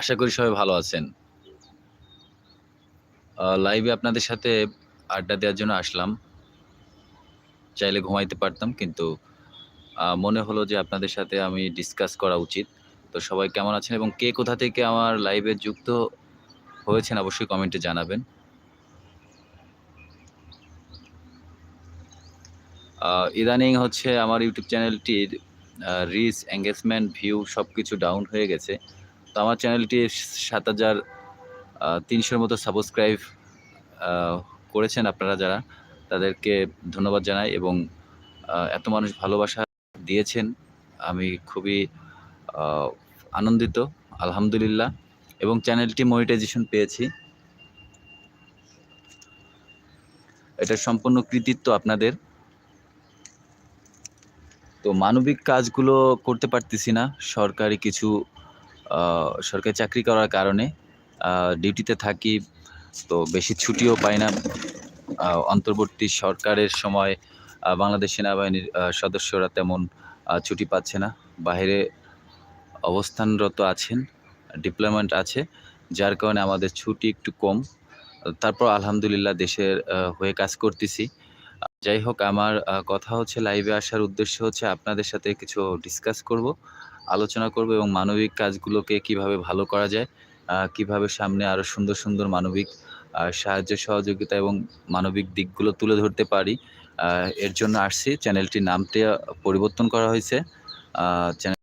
আশা করি সবাই ভালো আছেন। লাইভে আপনাদের সাথে আড্ডা দেওয়ার জন্য আসলাম। চাইলে ঘুমাইতে পারতাম কিন্তু মনে হলো যে আপনাদের সাথে আমি ডিসকাস করা উচিত। তো সবাই কেমন আছেন এবং কে কোথা থেকে আমার লাইভে যুক্ত হয়েছেন অবশ্যই কমেন্টে জানাবেন। ইদানিং হচ্ছে আমার ইউটিউব চ্যানেলটির রিচ, এনগেজমেন্ট, ভিউ সব কিছু ডাউন হয়ে গেছে। তো আমার চ্যানেলটি সাত হাজার তিনশোর মতো সাবস্ক্রাইব করেছেন আপনারা যারা, তাদেরকে ধন্যবাদ জানাই এবং এত মানুষ ভালোবাসা দিয়েছেন। আমি খুবই আনন্দিত আলহামদুলিল্লাহ এবং চ্যানেলটি মনিটাইজেশন পেয়েছি। এটা সম্পূর্ণ কৃতিত্ব আপনাদের। তো মানবিক কাজগুলো করতে পারতেছি না। সরকারি কিছু সরকারি চাকরি করার কারণে ডিউটিতে থাকি। তো বেশি ছুটিও পাই না। অন্তর্বর্তী সরকারের সময় বাংলাদেশ সেনাবাহিনীর সদস্যরা তেমন ছুটি পাচ্ছে না। বাহিরে অবস্থানরত আছেন, ডিপ্লয়মেন্ট আছে। যার কারণে আমাদের ছুটি একটু কম। তারপর আলহামদুলিল্লাহ দেশের হয়ে কাজ করতেছি। যাই হোক আমার কথা হচ্ছে লাইভে আসার উদ্দেশ্য হচ্ছে আপনাদের সাথে কিছু ডিসকাস করব, আলোচনা করব এবং মানবিক কাজগুলোকে কীভাবে ভালো করা যায়, কীভাবে সামনে আরও সুন্দর, সুন্দর মানবিক সাহায্য সহযোগিতা এবং মানবিক দিকগুলো তুলে ধরতে পারি। এর জন্য আসছি। চ্যানেলটির নামটি পরিবর্তন করা হয়েছে। Channel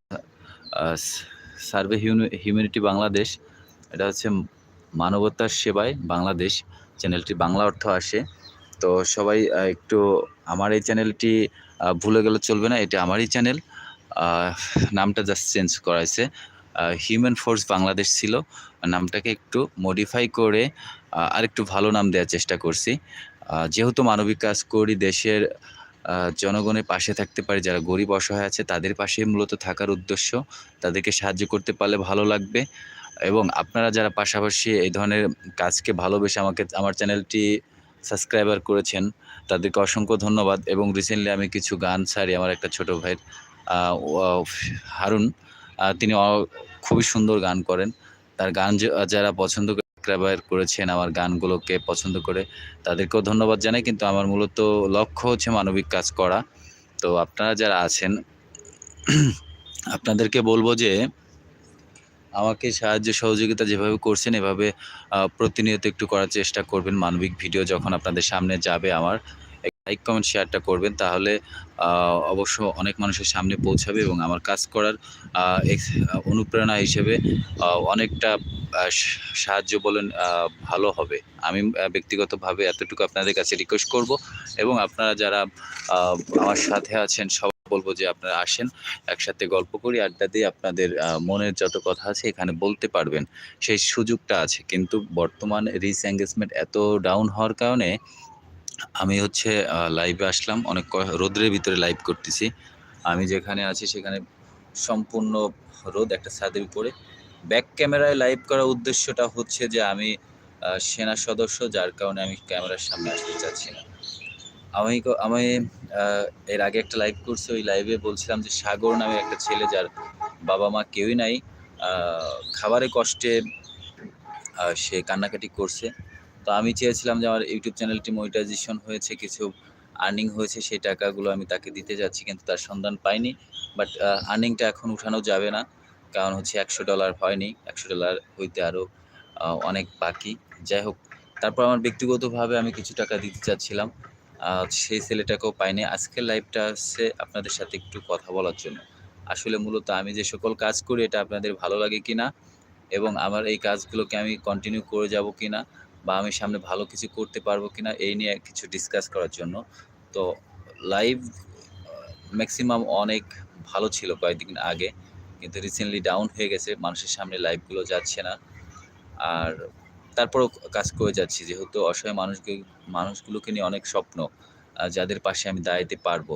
survey humanity Bangladesh. এটা হচ্ছে মানবতার সেবায় বাংলাদেশ। চ্যানেলটি বাংলা অর্থ আসে। তো সবাই একটু আমার এই চ্যানেলটি ভুলে গেলে চলবে না। এটা আমারই চ্যানেল। নামটা জাস্ট চেঞ্জ করা হয়েছে। হিউম্যান ফোর্স বাংলাদেশ ছিল। নামটাকে একটু মডিফাই করে আরেকটু ভালো নাম দেওয়ার চেষ্টা করছি। যেহেতু মানবিক কাজ করি দেশের জনগণের পাশে থাকতে পারে যারা গরিব অসহায় আছে তাদের পাশেই মূলত থাকার উদ্দেশ্য। তাদেরকে সাহায্য করতে পারলে ভালো লাগবে এবং আপনারা যারা পাশাপাশি এই ধরনের কাজকে ভালোবেসে আমাকে আমার চ্যানেলটি সাবস্ক্রাইবার করেছেন, তাদেরকে অসংখ্য ধন্যবাদ এবং রিসেন্টলি আমি কিছু গান ছাড়ি আমার একটা ছোট ভাইয়ের হারুন। তিনি খুবই সুন্দর গান করেন। তার গান যারা পছন্দ করে সাবস্ক্রাইবার করেছেন, আমার গানগুলোকে পছন্দ করে, তাদেরকেও ধন্যবাদ জানাই। কিন্তু আমার মূলত লক্ষ্য হচ্ছে মানবিক কাজ করা। তো আপনারা যারা আছেন, আপনাদেরকে বলব যে, আমাকে সাহায্য, সহযোগিতা যেভাবে করছেন, এভাবে প্রতিনিয়ত একটু করার চেষ্টা করবেন। মানবিক ভিডিও যখন আপনাদের সামনে যাবে আমার লাইক, কমেন্ট, শেয়ারটা করবেন তাহলে অবশ্য অনেক মানুষের সামনে পৌঁছাবে এবং আমার কাজ করার অনুপ্রেরণা হিসেবে অনেকটা সাহায্য বলেন ভালো হবে। আমি ব্যক্তিগতভাবে এতটুকু আপনাদের কাছে রিকোয়েস্ট করব এবং আপনারা যারা আমার সাথে আছেন সব বলব যে আপনারা আসেন। একসাথে গল্প করি, আড্ডা দিয়ে আপনাদের মনের যত কথা আছে এখানে বলতে পারবেন। সেই সুযোগটা আছে। কিন্তু বর্তমান এনগেজমেন্ট এত ডাউন হওয়ার কারণে আমি হচ্ছে লাইভে আসলাম। অনেক রৌদ্রের ভিতরে লাইভ করতেছি। আমি যেখানে আছি সেখানে সম্পূর্ণ রোদ, একটা ছাদের উপরে। ব্যাক ক্যামেরায় লাইভ করার উদ্দেশ্যটা হচ্ছে যে আমি সেনা সদস্য, যার কারণে আমি ক্যামেরার সামনে আসতে চাচ্ছি না। আমি আমি এর আগে একটা লাইভ করছি। ওই লাইভে বলছিলাম যে সাগর নামে একটা ছেলে, যার বাবা-মা কেউই নাই। খাবারে কষ্টে সে কান্নাকাটি করছে। তো আমি চেয়েছিলাম যে আমার ইউটিউব চ্যানেলটি মনিটাইজেশন হয়েছে, কিছু আর্নিং হয়েছে সেই টাকাগুলো আমি তাকে দিতে যাচ্ছি কিন্তু তার সন্ধান পাইনি। বাট আর্নিংটা এখন উঠানো যাবে না। কারণ হচ্ছে $১০০ হয়নি। $১০০ হইতে আরও অনেক বাকি। যাই হোক তারপর আমার ব্যক্তিগতভাবে আমি কিছু টাকা দিতে চাচ্ছিলাম। সেই ছেলেটাকেও পাইনি। আজকের লাইভটা হচ্ছে আপনাদের সাথে একটু কথা বলার জন্য। আসলে মূলত আমি যে সকল কাজ করি এটা আপনাদের ভালো লাগে কিনা এবং আমার এই কাজগুলোকে আমি কন্টিনিউ করে যাব কিনা বা আমি সামনে ভালো কিছু করতে পারব কিনা, এই নিয়ে কিছু ডিসকাস করার জন্য। তো লাইভ ম্যাক্সিমাম অনেক ভালো ছিল কয়েকদিন আগে। কিন্তু রিসেন্টলি ডাউন হয়ে গেছে। মানুষের সামনে লাইভগুলো যাচ্ছে না। আর তারপরেও কাজ করে যাচ্ছি। যেহেতু অসহায় মানুষকে, মানুষগুলোকে নিয়ে অনেক স্বপ্ন। যাদের পাশে আমি দাঁড়াইতে পারব।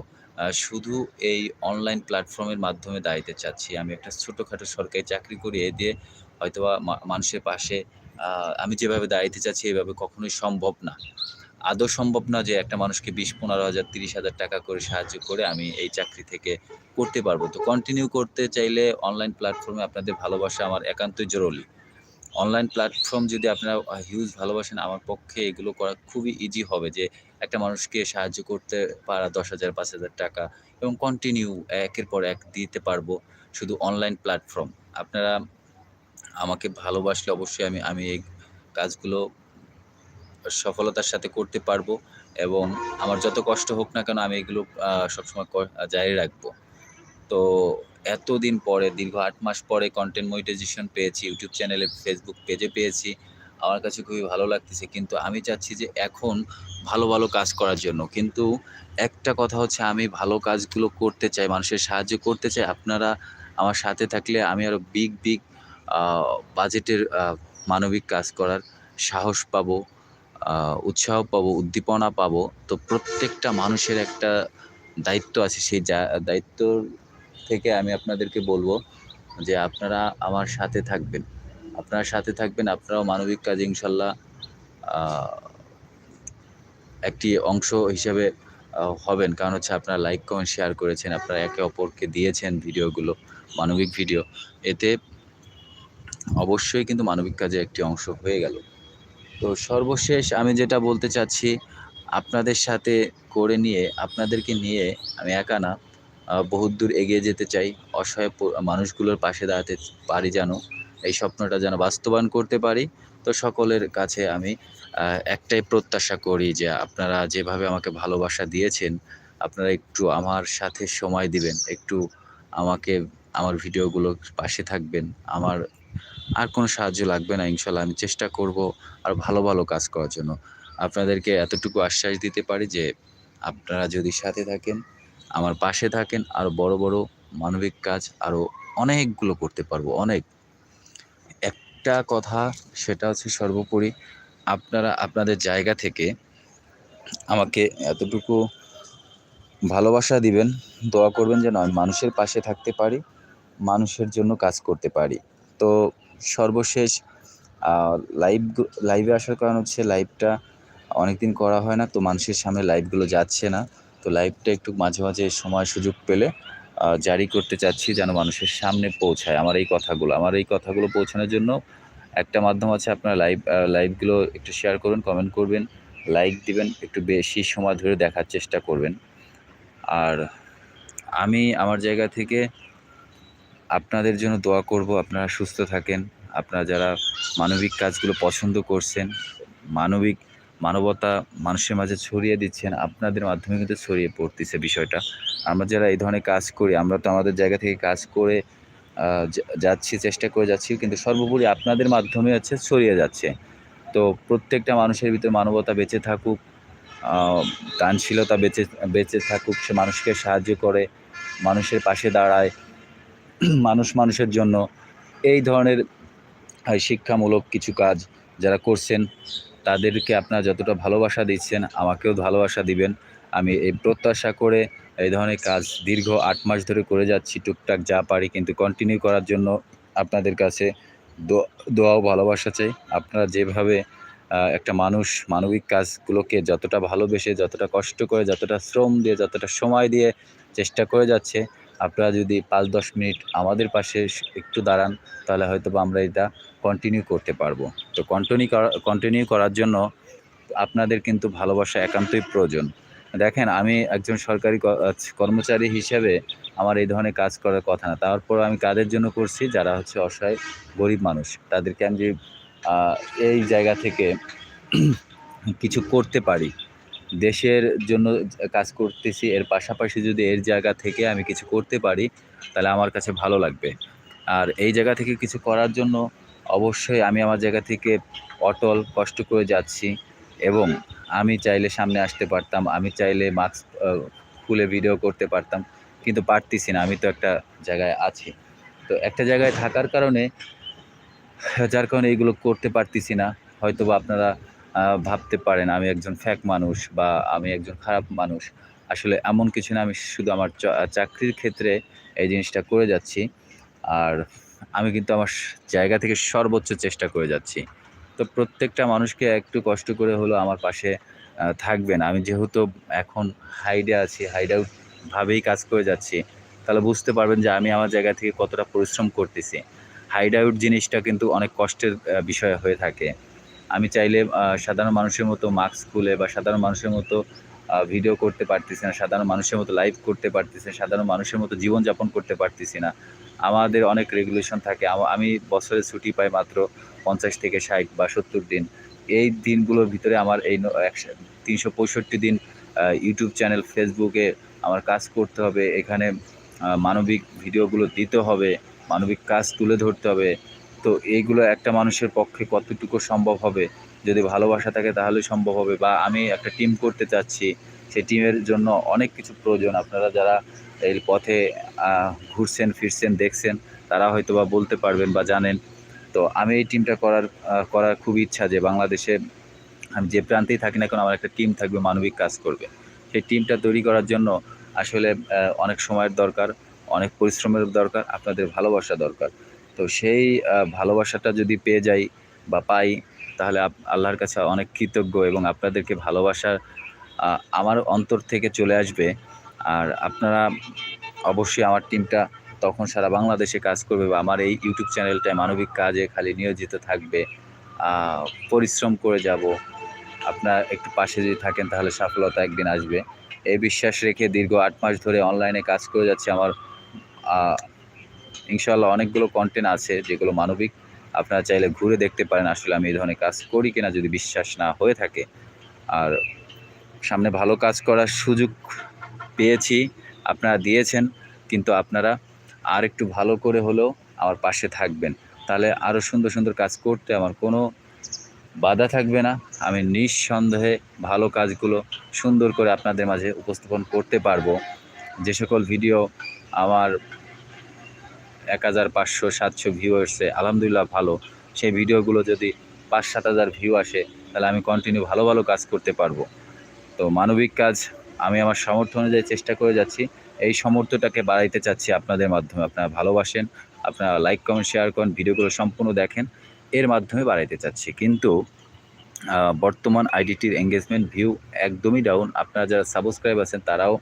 শুধু এই অনলাইন প্ল্যাটফর্মের মাধ্যমে দাঁড়াইতে চাচ্ছি। আমি একটা ছোটোখাটো সরকারি চাকরি করি। এ দিয়ে হয়তোবা মানুষের পাশে আমি যেভাবে দাঁড়াইতে চাচ্ছি এভাবে কখনোই সম্ভব না। আদৌ সম্ভব না যে একটা মানুষকে বিশ, পনেরো হাজার, তিরিশ হাজার টাকা করে সাহায্য করে আমি এই চাকরি থেকে করতে পারব। তো কন্টিনিউ করতে চাইলে অনলাইন প্ল্যাটফর্মে আপনাদের ভালোবাসা আমার একান্তই জরুরি। অনলাইন প্ল্যাটফর্ম যদি আপনারা হিউজ ভালোবাসেন, আমার পক্ষে এগুলো করা খুবই ইজি হবে যে একটা মানুষকে সাহায্য করতে পারা দশ হাজার, পাঁচ হাজার টাকা এবং কন্টিনিউ একের পর এক দিতে পারব শুধু অনলাইন প্ল্যাটফর্ম আপনারা আমাকে ভালোবাসলে অবশ্যই আমি আমি এই কাজগুলো সফলতার সাথে করতে পারব এবং আমার যত কষ্ট হোক না কেন আমি এগুলো সবসময় জারি রাখব। তো এতদিন পরে, দীর্ঘ আট মাস পরে কন্টেন্ট মনিটাইজেশন পেয়েছি ইউটিউব চ্যানেলে ফেসবুক পেজে পেয়েছি, আমার কাছে খুবই ভালো লাগতেছে। কিন্তু আমি চাচ্ছি যে এখন ভালো ভালো কাজ করার জন্য। কিন্তু একটা কথা হচ্ছে, আমি ভালো কাজগুলো করতে চাই, মানুষের সাহায্য করতে চাই, আপনারা আমার সাথে থাকলে আমি আরও বিগ বিগ বাজেটের মানবিক কাজ করার সাহস পাবো উৎসাহ পাবো, উদ্দীপনা পাবো। তো প্রত্যেকটা মানুষের একটা দায়িত্ব আছে, সেই যা- দায়িত্বর থেকে আমি আপনাদেরকে বলব যে আপনারা আমার সাথে থাকবেন। আপনারা সাথে থাকবেন, আপনারাও মানবিক কাজ ইনশাল্লাহ একটি অংশ হিসেবে হবেন। কারণ হচ্ছে আপনারা লাইক কমেন্ট শেয়ার করেছেন, আপনারা একে অপরকে দিয়েছেন ভিডিওগুলো, মানবিক ভিডিও। এতে অবশ্যই কিন্তু মানবিক কাজে একটি অংশ হয়ে গেল। তো সর্বশেষ আমি যেটা বলতে চাচ্ছি, আপনাদের সাথে করে নিয়ে, আপনাদেরকে নিয়ে আমি একা না বহুত দূর এগিয়ে যেতে চাই। অসহায় মানুষগুলোর পাশে দাঁড়াতে পারি যেন, এই স্বপ্নটা যেন বাস্তবায়ন করতে পারি। তো সকলের কাছে আমি একটাই প্রত্যাশা করি যে আপনারা যেভাবে আমাকে ভালোবাসা দিয়েছেন, আপনারা একটু আমার সাথে সময় দিবেন, একটু আমাকে, আমার ভিডিওগুলো পাশে থাকবেন, আমার আর কোনো সাহায্য লাগবে না, ইনশাল্লাহ আমি চেষ্টা করব আর ভালো ভালো কাজ করার জন্য। আপনাদেরকে এতটুকু আশ্বাস দিতে পারি যে, আপনারা যদি সাথে থাকেন, আমার পাশে থাকেন আরও বড় বড় মানবিক কাজ আরও অনেকগুলো করতে পারব, অনেক। একটা কথা, সেটা হচ্ছে সর্বোপরি আপনারা আপনাদের জায়গা থেকে আমাকে এতটুকু ভালোবাসা দিবেন, দোয়া করবেন যেন আমি মানুষের পাশে থাকতে পারি, মানুষের জন্য কাজ করতে পারি। তো সর্বশেষ লাইভ লাইভে আসার কারণ হচ্ছে লাইভটা অনেকদিন করা হয় না, তো মানুষের সামনে লাইভগুলো যাচ্ছে না। তো লাইভটা একটু মাঝে মাঝে সময় সুযোগ পেলে জারি করতে চাচ্ছি যেন মানুষের সামনে পৌঁছায় আমার এই কথাগুলো। আমার এই কথাগুলো পৌঁছানোর জন্য একটা মাধ্যম আছে আপনারা লাইভ লাইভগুলো একটু শেয়ার করবেন কমেন্ট করবেন লাইক দিবেন, একটু বেশি সময় ধরে দেখার চেষ্টা করবেন। আর আমি আমার জায়গা থেকে আপনাদের জন্য দোয়া করব, আপনারা সুস্থ থাকেন। আপনারা যারা মানবিক কাজগুলো পছন্দ করছেন, মানবিক মানবতা মানুষের মাঝে ছড়িয়ে দিচ্ছেন, আপনাদের মাধ্যমে কিন্তু ছড়িয়ে পড়তেছে বিষয়টা। আমরা যারা এই ধরনের কাজ করি, আমরা তো আমাদের জায়গা থেকে কাজ করে যাচ্ছি, চেষ্টা করে যাচ্ছি, কিন্তু সর্বোপরি আপনাদের মাধ্যমে হচ্ছে ছড়িয়ে যাচ্ছে। তো প্রত্যেকটা মানুষের ভিতরে মানবতা বেঁচে থাকুক দানশীলতা বেঁচে বেঁচে থাকুক, সে মানুষকে সাহায্য করে, মানুষের পাশে দাঁড়ায় মানুষ মানুষের জন্য এই ধরনের শিক্ষামূলক কিছু কাজ যারা করছেন, তাদেরকে আপনারা যতটা ভালোবাসা দিচ্ছেন, আমাকেও ভালোবাসা দিবেন। আমি এই প্রত্যাশা করে এই ধরনের কাজ দীর্ঘ আট মাস ধরে করে যাচ্ছি, টুকটাক যা পারি কিন্তু কন্টিনিউ করার জন্য আপনাদের কাছে দো- দোয়া ও ভালোবাসা চাই। আপনারা যেভাবে একটা মানুষ মানবিক কাজগুলোকে যতটা ভালোবেসে, যতটা কষ্ট করে, যতটা শ্রম দিয়ে, যতটা সময় দিয়ে চেষ্টা করে যাচ্ছে আপনারা যদি পাঁচ, দশ মিনিট আমাদের পাশে একটু দাঁড়ান, তাহলে হয়তো আমরা এটা কন্টিনিউ করতে পারব। তো কন্টিনিউ করা কন্টিনিউ করার জন্য আপনাদের কিন্তু ভালোবাসা একান্তই প্রয়োজন। দেখেন, আমি একজন সরকারি কর্মচারী হিসেবে আমার এই ধরনের কাজ করার কথা না। তারপর আমি কাদের জন্য করছি, যারা হচ্ছে অসহায়, গরিব মানুষ। তাদেরকে আমি যে এই জায়গা থেকে কিছু করতে পারি। দেশের জন্য কাজ করতেছি, এর পাশাপাশি যদি এর জায়গা থেকে আমি কিছু করতে পারি, তাহলে আমার কাছে ভালো লাগবে। আর এই জায়গা থেকে কিছু করার জন্য অবশ্যই আমি আমার জায়গা থেকে অটল, কষ্ট করে যাচ্ছি এবং আমি চাইলে সামনে আসতে পারতাম, আমি চাইলে মাস্ক খুলে ভিডিও করতে পারতাম, কিন্তু পারতেছি না, আমি তো একটা জায়গায় আছি। তো একটা জায়গায় থাকার কারণে, যার কারণে এইগুলো করতে পারতেছি না হয়তো বা আপনারা ভাবতে পারেন আমি একজন ফ্যাক মানুষ বা আমি একজন খারাপ মানুষ। আসলে এমন কিছু না, আমি শুধু আমার চাকরির ক্ষেত্রে এই জিনিসটা করে যাচ্ছি। আর আমি কিন্তু আমার জায়গা থেকে সর্বোচ্চ চেষ্টা করে যাচ্ছি। তো প্রত্যেকটা মানুষকে একটু কষ্ট করে হলো আমার পাশে থাকবেন। আমি যেহেতু এখন হাইডে আছি হাইড আউট ভাবেই কাজ করে যাচ্ছি, তাহলে বুঝতে পারবেন যে আমি আমার জায়গা থেকে কতটা পরিশ্রম করতেছি। হাইড আউট জিনিসটা কিন্তু অনেক কষ্টের বিষয় হয়ে থাকে। আমি চাইলে সাধারণ মানুষের মতো মাস্ক খুলে বা সাধারণ মানুষের মতো ভিডিও করতে পারতেছি না, সাধারণ মানুষের মতো লাইভ করতে পারতেছি না, সাধারণ মানুষের মতো জীবনযাপন করতে পারতেছি না। আমাদের অনেক রেগুলেশন থাকে। আমি বছরে ছুটি পাই মাত্র পঞ্চাশ থেকে ষাট বা সত্তর দিন। এই দিনগুলোর ভিতরে আমার এই তিনশো পঁয়ষট্টি দিন ইউটিউব চ্যানেল ফেসবুকে আমার কাজ করতে হবে। এখানে মানবিক ভিডিওগুলো দিতে হবে। মানবিক কাজ তুলে ধরতে হবে। তো এইগুলো একটা মানুষের পক্ষে কতটুকু সম্ভব হবে? যদি ভালোবাসা থাকে তাহলে সম্ভব হবে। বা আমি একটা টিম করতে চাচ্ছি, সেই টিমের জন্য অনেক কিছু প্রয়োজন। আপনারা যারা এই পথে ঘুরছেন, ফিরছেন, দেখছেন, তারা হয়তো বা বলতে পারবেন বা জানেন। তো আমি এই টিমটা করার করার খুব ইচ্ছা যে বাংলাদেশে আমি যে প্রান্তেই থাকি না কেন, আমার একটা টিম থাকবে, মানবিক কাজ করবে। সেই টিমটা তৈরি করার জন্য আসলে অনেক সময়ের দরকার, অনেক পরিশ্রমের দরকার, আপনাদের ভালোবাসা দরকার। তো সেই ভালোবাসাটা যদি পেয়ে যাই বা পাই, তাহলে আল্লাহর কাছে অনেক কৃতজ্ঞ এবং আপনাদেরকে ভালোবাসার আমার অন্তর থেকে চলে আসবে। আর আপনারা অবশ্যই আমার টিমটা তখন সারা বাংলাদেশে কাজ করবে বা আমার এই ইউটিউব চ্যানেলটায় মানবিক কাজে খালি নিয়োজিত থাকবে। পরিশ্রম করে যাব। আপনার একটু পাশে যদি থাকেন, তাহলে সফলতা একদিন আসবে। এই বিশ্বাস রেখে দীর্ঘ আট মাস ধরে অনলাইনে কাজ করে যাচ্ছে। আমার ইনশাল্লাহ অনেকগুলো কন্টেন্ট আছে যেগুলো মানবিক। আপনারা চাইলে ঘুরে দেখতে পারেন আসলে আমি এই ধরনের কাজ করি কিনা যদি বিশ্বাস না হয়ে থাকে। আর সামনে ভালো কাজ করার সুযোগ পেয়েছি, আপনারা দিয়েছেন, কিন্তু আপনারা আর একটু ভালো করে হলেও আমার পাশে থাকবেন। তাহলে আরও সুন্দর সুন্দর কাজ করতে আমার কোনো বাধা থাকবে না। আমি নিঃসন্দেহে ভালো কাজগুলো সুন্দর করে আপনাদের মাঝে উপস্থাপন করতে পারব। যে সকল ভিডিও আমার এক হাজার পাঁচশো সাতশো ভিউ এসছে আলহামদুলিল্লাহ ভালো। সেই ভিডিওগুলো যদি পাঁচ সাত হাজার ভিউ আসে, তাহলে আমি কন্টিনিউ ভালো ভালো কাজ করতে পারব। তো মানবিক কাজ, আমি আমার সামর্থ্য অনুযায়ী চেষ্টা করে যাচ্ছি। এই সমর্থটাকে বাড়াইতে চাচ্ছি আপনাদের মাধ্যমে। আপনারা ভালোবাসেন, আপনারা লাইক কমেন্ট শেয়ার করেন, ভিডিওগুলো সম্পূর্ণ দেখেন। এর মাধ্যমে বাড়াইতে চাচ্ছি। কিন্তু বর্তমান আইডিটির এঙ্গেজমেন্ট ভিউ একদমই ডাউন আপনারা যারা সাবস্ক্রাইব আছেন, তারাও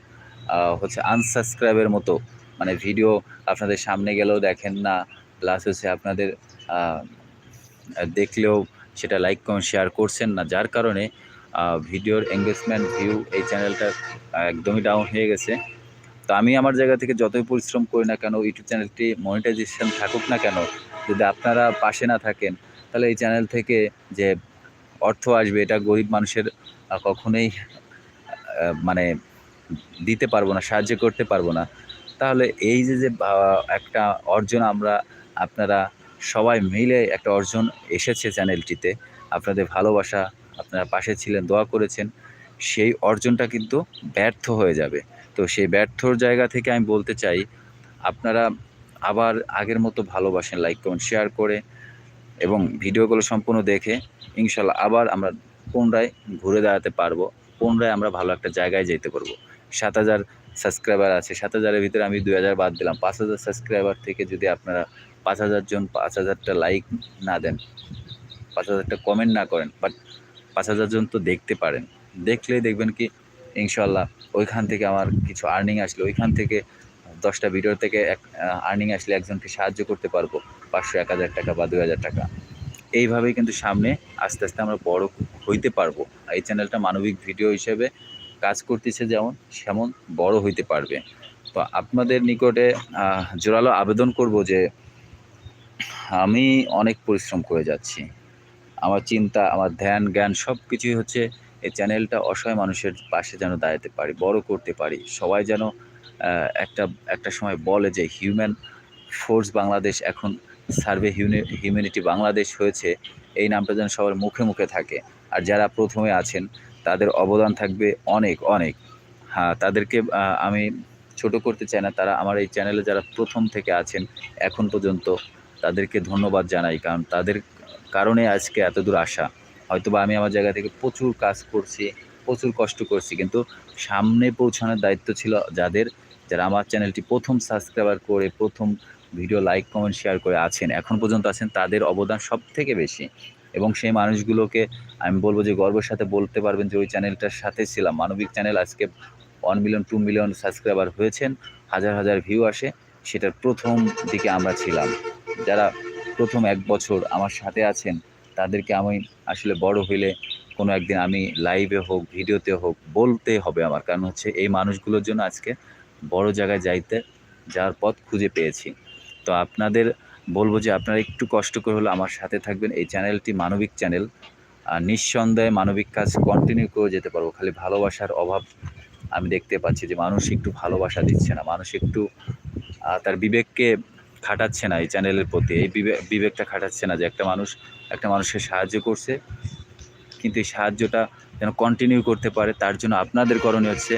হচ্ছে আনসাবস্ক্রাইবের মতো মানে ভিডিও আপনাদের সামনে গেলেও দেখেন না প্লাস হচ্ছে আপনাদের দেখলেও সেটা লাইক কমেন্ট শেয়ার করছেন না। যার কারণে ভিডিওর এঙ্গেজমেন্ট ভিউ এই চ্যানেলটা একদমই ডাউন হয়ে গেছে। তো আমি আমার জায়গা থেকে যতই পরিশ্রম করি না কেন ইউটিউব চ্যানেলটি মনিটাইজেশন থাকুক না কেন, যদি আপনারা পাশে না থাকেন, তাহলে এই চ্যানেল থেকে যে অর্থ আসবে, এটা গরিব মানুষের কখনোই মানে দিতে পারব না, সাহায্য করতে পারব না। তাহলে এই যে যে একটা অর্জন আমরা, আপনারা সবাই মিলে একটা অর্জন এসেছে চ্যানেলটিতে, আপনাদের ভালোবাসা, আপনারা পাশে ছিলেন, দোয়া করেছেন, সেই অর্জনটা কিন্তু ব্যর্থ হয়ে যাবে। তো সেই ব্যর্থর জায়গা থেকে আমি বলতে চাই, আপনারা আবার আগের মতো ভালোবাসেন, লাইক, কমেন্ট, শেয়ার করে এবং ভিডিওগুলো সম্পূর্ণ দেখে ইনশাল্লাহ আবার আমরা পুনরায় ঘুরে দাঁড়াতে পারব, পুনরায় আমরা ভালো একটা জায়গায় যেতে পারব। সাত হাজার সাবস্ক্রাইবার আছে, সাত হাজারের ভিতরে আমি দুই হাজার বাদ দিলাম। পাঁচ হাজার সাবস্ক্রাইবার থেকে যদি আপনারা পাঁচ হাজার জন পাঁচ হাজারটা লাইক না দেন, পাঁচ হাজারটা কমেন্ট না করেন বাট পাঁচ হাজার জন তো দেখতে পারেন। দেখলেই দেখবেন কি ইনশাল্লাহ ওইখান থেকে আমার কিছু আর্নিং আসলে। ওইখান থেকে দশটা ভিডিও থেকে এক আর্নিং আসলে একজনকে সাহায্য করতে পারব পাঁচশো এক হাজার টাকা বা দুই হাজার টাকা। এইভাবেই কিন্তু সামনে আস্তে আস্তে আমরা বড় হইতে পারব। এই চ্যানেলটা মানবিক ভিডিও হিসেবে কাজ করতেছে যেমন, সেমন বড় হইতে পারবে। তো আপনাদের নিকটে জোরালো আবেদন করব যে, আমি অনেক পরিশ্রম করে যাচ্ছি। আমার চিন্তা, আমার ধ্যান, জ্ঞান সব কিছুই হচ্ছে এই চ্যানেলটা অসহায় মানুষের পাশে যেন দাঁড়াতে পারি, বড় করতে পারি। সবাই যেন একটা একটা সময় বলে যে হিউম্যান ফোর্স বাংলাদেশ এখন সার্ভে হিউম্যানিটি বাংলাদেশ হয়েছে। এই নামটা যেন সবার মুখে মুখে থাকে। আর যারা প্রথমে আছেন তাদের অবদান থাকবে অনেক অনেক। হ্যাঁ তাদেরকে আমি ছোট করতে চাই না, তারা আমার এই চ্যানেলে যারা প্রথম থেকে আছেন, এখন পর্যন্ত তাদেরকে ধন্যবাদ জানাই, কারণ তাদের কারণে আজকে এত দূর আসা। হয়তোবা আমি আমার জায়গা থেকে প্রচুর কাজ করছি, প্রচুর কষ্ট করছি, কিন্তু সামনে পৌঁছানোর দায়িত্ব ছিল যাদের, যারা আমার চ্যানেলটি প্রথম সাবস্ক্রাইবার করে, প্রথম ভিডিও লাইক কমেন্ট শেয়ার করে আছেন, এখন পর্যন্ত আছেন, তাদের অবদান সব থেকে বেশি। এবং সেই মানুষগুলোকে আমি বলব যে গর্বের সাথে বলতে পারবেন যে ওই চ্যানেলটার সাথে ছিলাম। মানবিক চ্যানেল আজকে one million two million subscriber হয়েছেন, হাজার হাজার ভিউ আসে, সেটার প্রথম দিকে আমরা ছিলাম। যারা প্রথম এক বছর আমার সাথে আছেন, তাদেরকে আমি আসলে বড় হইলে কোনো একদিন আমি লাইভে হোক ভিডিওতে হোক, বলতে হবে আমার। কারণ হচ্ছে এই মানুষগুলোর জন্য আজকে বড় জায়গায় যাইতে, যাওয়ার পথ খুঁজে পেয়েছি। তো আপনাদের বলব যে আপনারা একটু কষ্ট করে হলে আমার সাথে থাকবেন। এই চ্যানেলটি মানবিক চ্যানেল। আর নিঃসন্দেহে মানবিক কাজ কন্টিনিউ করে যেতে পারব। খালি ভালোবাসার অভাব আমি দেখতে পাচ্ছি যে মানুষ একটু ভালোবাসা দিচ্ছে না। মানুষ একটু তার বিবেককে খাটাচ্ছে না এই চ্যানেলের প্রতি। এই বিবেক বিবেকটা খাটাচ্ছে না যে একটা মানুষ, একটা মানুষকে সাহায্য করছে। কিন্তু এই সাহায্যটা যেন কন্টিনিউ করতে পারে, তার জন্য আপনাদের করণীয় হচ্ছে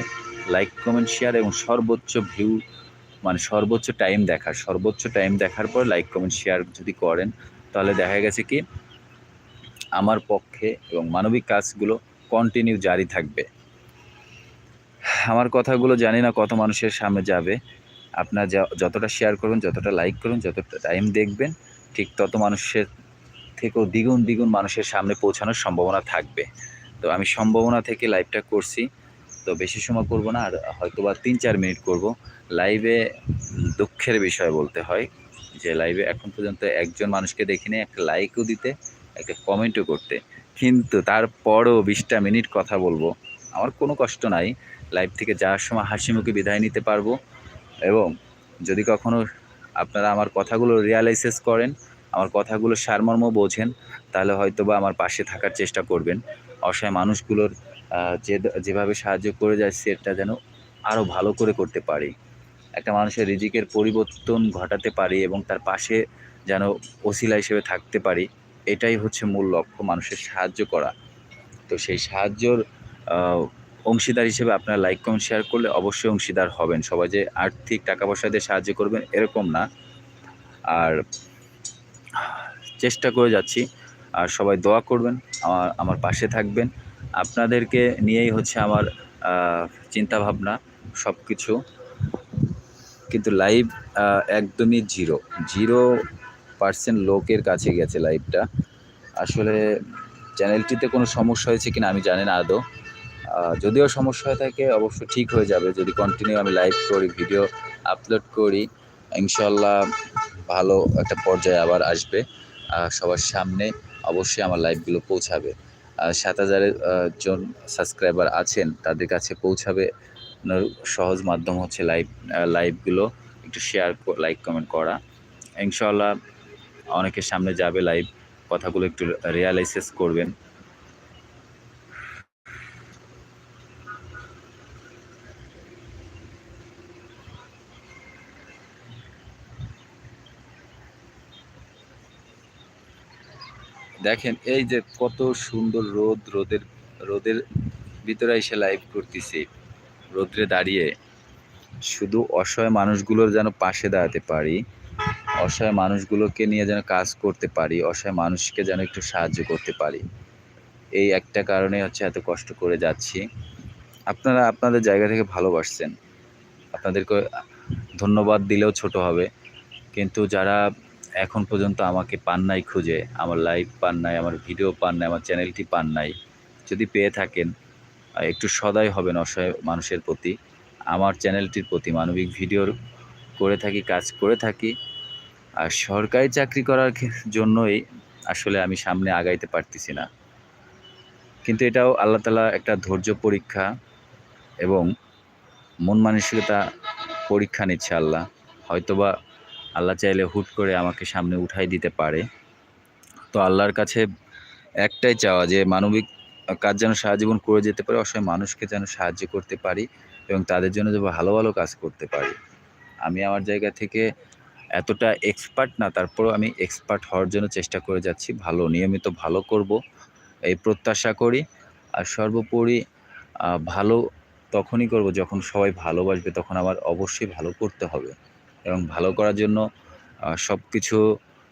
লাইক কমেন্ট শেয়ার এবং সর্বোচ্চ ভিউ মানে সর্বোচ্চ টাইম দেখার, সর্বোচ্চ টাইম দেখার পর লাইক কমেন্ট শেয়ার যদি করেন, তাহলে দেখা গেছে কি, আমার পক্ষে এবং মানবিক কাজগুলো কন্টিনিউ জারি থাকবে। আমার কথাগুলো জানি না কত মানুষের সামনে যাবে। আপনার যতটা শেয়ার করবেন, যতটা লাইক করবেন, যতটা টাইম দেখবেন, ঠিক তত মানুষের থেকেও দ্বিগুণ দ্বিগুণ মানুষের সামনে পৌঁছানোর সম্ভাবনা থাকবে। তো আমি সম্ভাবনা থেকে লাইভটা করছি, তো বেশি সময় করব না, আর হয়তো বা তিন চার মিনিট করব। লাইভে দুঃখের বিষয় বলতে হয় যে লাইভে এখন পর্যন্ত একজন মানুষকে দেখিনি, একটা লাইকও দিতে, একটা কমেন্টও করতে। কিন্তু তারপরও বিশটা মিনিট কথা বলব। আমার কোনো কষ্ট নাই। লাইভ থেকে যাওয়ার সময় হাসি মুখে বিদায় নিতে পারব এবং যদি কখনো আপনারা আমার কথাগুলো রিয়ালাইসেস করেন, আমার কথাগুলো সারমর্ম বোঝেন, তাহলে হয়তো বা আমার পাশে থাকার চেষ্টা করবেন। অসহায় মানুষগুলোর যে, যেভাবে সাহায্য করে যায় সেটা যেন আরও ভালো করে করতে পারি। একটা মানুষের রিজিকের পরিবর্তন ঘটাতে পারি এবং তার পাশে যেন ওসিলা হিসেবে থাকতে পারি, এটাই হচ্ছে মূল লক্ষ্য মানুষের সাহায্য করা। তো সেই সাহায্যর অংশীদার হিসেবে আপনারা লাইক, কমেন্ট, শেয়ার করলে অবশ্যই অংশীদার হবেন। সবাই যে আর্থিক টাকা পয়সা দিয়ে সাহায্য করবেন এরকম না। আর চেষ্টা করে যাচ্ছি। আর সবাই দোয়া করবেন, আমার আমার পাশে থাকবেন। আপনাদেরকে নিয়েই হচ্ছে আমার চিন্তা ভাবনা সব কিছু কিন্তু লাইভ একদমই জিরো জিরো পার্সেন্ট লোকের কাছে গেছে লাইভটা আসলে চ্যানেলটিতে কোনো সমস্যা হয়েছে কিনা আমি জানি না আদৌ। যদিও সমস্যা হয়ে থাকে, অবশ্য ঠিক হয়ে যাবে। যদি কন্টিনিউ আমি লাইভ করি ভিডিও আপলোড করি ইনশাল্লাহ ভালো একটা পর্যায়ে আবার আসবে। সবার সামনে অবশ্যই আমার লাইভগুলো পৌঁছাবে। সাত হাজারের জন সাবস্ক্রাইবার আছেন, তাদের কাছে পৌঁছাবে নোর সহজ মাধ্যম হচ্ছে লাইভ লাইভগুলো একটু শেয়ার লাইক কমেন্ট করা। ইনশাল্লাহ অনেকের সামনে যাবে লাইভ কথাগুলো একটু রিয়ালাইসিস করবেন। দেখেন, এই যে কত সুন্দর রোদ, রোদের রোদের ভিতরে এসে লাইভ করতেছি। রোদ্রে দাঁড়িয়ে শুধু অসহায় মানুষগুলোর যেন পাশে দাঁড়াতে পারি, অসহায় মানুষগুলোকে নিয়ে যেন কাজ করতে পারি, অসহায় মানুষকে যেন একটু সাহায্য করতে পারি। এই একটা কারণে হচ্ছে এত কষ্ট করে যাচ্ছি। আপনারা আপনাদের জায়গা থেকে ভালোবাসছেন। আপনাদেরকে ধন্যবাদ দিলেও ছোট হবে। কিন্তু যারা এখন পর্যন্ত আমাকে পান নাই খুঁজে, আমার লাইভ পান নাই, আমার ভিডিও পান নাই, আমার চ্যানেলটি পান নাই, যদি পেয়ে থাকেন একটু সদয় হবেন অসহায় মানুষের প্রতি। আমার চ্যানেলটির প্রতি মানবিক ভিডিওর করে থাকি, কাজ করে থাকি। আর সরকারি চাকরি করার জন্যই আসলে আমি সামনে আগাইতে পারতেছি না। কিন্তু এটাও আল্লাহ তালা একটা ধৈর্য পরীক্ষা এবং মন মানসিকতা পরীক্ষা নিচ্ছে আল্লাহ। হয়তোবা আল্লাহ চাইলে হুট করে আমাকে সামনে উঠাই দিতে পারে। তো আল্লাহর কাছে একটাই চাওয়া যে মানবিক কাজ যেন সারা জীবন করে যেতে পারে, অসহায় মানুষকে যেন সাহায্য করতে পারি এবং তাদের জন্য যেন ভালো ভালো কাজ করতে পারি। আমি আমার জায়গা থেকে এতটা এক্সপার্ট না, তারপরেও আমি এক্সপার্ট হওয়ার জন্য চেষ্টা করে যাচ্ছি। ভালো, নিয়মিত ভালো করব, এই প্রত্যাশা করি। আর সর্বোপরি ভালো তখনই করব যখন সবাই ভালোবাসবে, তখন আমার অবশ্যই ভালো করতে হবে। এবং ভালো করার জন্য সব কিছু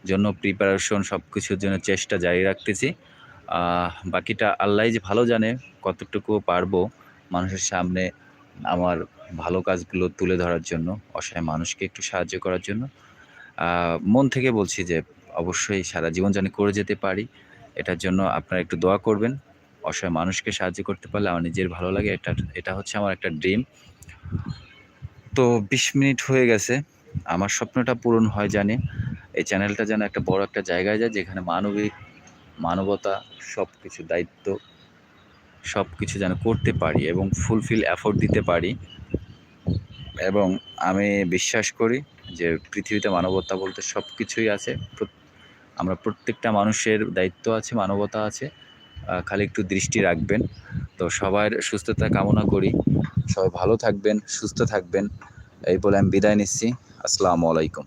জন্য প্রিপারেশন সব কিছুর জন্য চেষ্টা জারি রাখতেছি। বাকিটা আল্লাহ যে ভালো জানে কতটুকু পারব মানুষের সামনে আমার ভালো কাজগুলো তুলে ধরার জন্য, অসহায় মানুষকে একটু সাহায্য করার জন্য। মন থেকে বলছি যে অবশ্যই সারা জীবন জানি করে যেতে পারি। এটার জন্য আপনারা একটু দোয়া করবেন। অসহায় মানুষকে সাহায্য করতে পারলে আমার নিজের ভালো লাগে এটা এটা হচ্ছে আমার একটা ড্রিম। তো বিশ মিনিট হয়ে গেছে। আমার স্বপ্নটা পূরণ হয় জানে। এই চ্যানেলটা যেন একটা বড় একটা জায়গায় যায় যেখানে মানবিক মানবতা সব কিছু দায়িত্ব সব কিছু যেন করতে পারি এবং ফুলফিল এফোর্ট দিতে পারি। এবং আমি বিশ্বাস করি যে পৃথিবীতে মানবতা বলতে সব কিছুই আছে আমরা প্রত্যেকটা মানুষের দায়িত্ব আছে, মানবতা আছে। খালি একটু দৃষ্টি রাখবেন। তো সবার সুস্থতা কামনা করি। সবাই ভালো থাকবেন, সুস্থ থাকবেন। এই বলে আমি বিদায় নিচ্ছি। আসসালামু আলাইকুম।